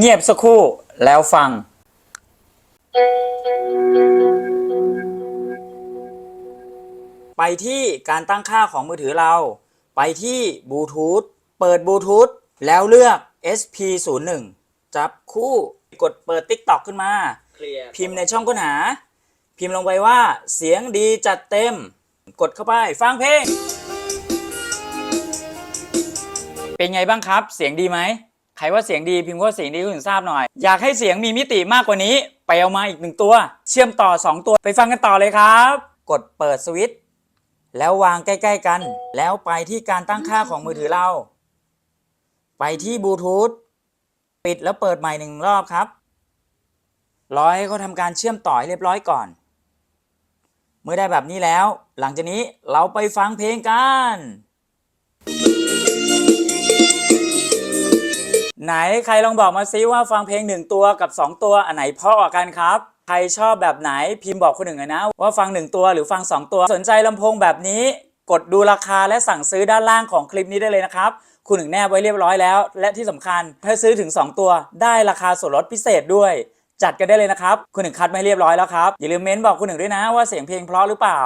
เงียบสักครู่แล้วฟัง ไปที่การตั้งค่าของมือถือเรา ไปที่บลูทูธเปิดบลูทูธแล้วเลือก SP01 จับคู่กดเปิด TikTok ขึ้นมาเคลียร์พิมพ์ในช่องค้นหา พิมพ์ลงไปว่าเสียงดีจัดเต็ม กดเข้าไปฟังเพลง เป็นไงบ้างครับ เสียงดีไหม ใครว่าเสียงดีพิมพ์ว่าเสียงดีคุณทราบหน่อย อยากให้เสียงมีมิติมากกว่านี้ ไปเอามาอีกหนึ่งตัว เชื่อมต่อ 2 ตัวไปฟังกันต่อเลยครับ กดเปิดสวิตช์แล้ววางใกล้ ๆ กัน แล้วไปที่การตั้งค่าของมือถือเรา ไปที่บลูทูธปิดแล้วเปิดใหม่หนึ่งรอบครับรอให้เขาทำการเชื่อมต่อให้เรียบร้อยก่อน เมื่อได้แบบนี้แล้ว หลังจากนี้เราไปฟังเพลงกัน ไหนใครลองบอกมาซิว่าฟังเพลงหนึ่งตัวกับ 2 ตัวอันไหนเพราะกว่ากันครับ ใครชอบแบบไหนพิมพ์บอกคนหนึ่งเลยนะ ว่าฟัง 1 ตัวหรือฟัง 2 ตัว สนใจลำโพงแบบนี้ กดดูราคาและสั่งซื้อด้านล่างของคลิปนี้ได้เลยนะครับ คุณหนึ่งแนบไว้เรียบร้อยแล้ว และที่สำคัญถ้าซื้อถึง 2 ตัวได้ราคาส่วนลดพิเศษด้วย จัดกันได้เลยนะครับคุณหนึ่งคัดมาเรียบร้อยแล้วครับอย่าลืมเม้นบอกคุณหนึ่งด้วยนะว่าเสียงเพลงเพราะหรือเปล่า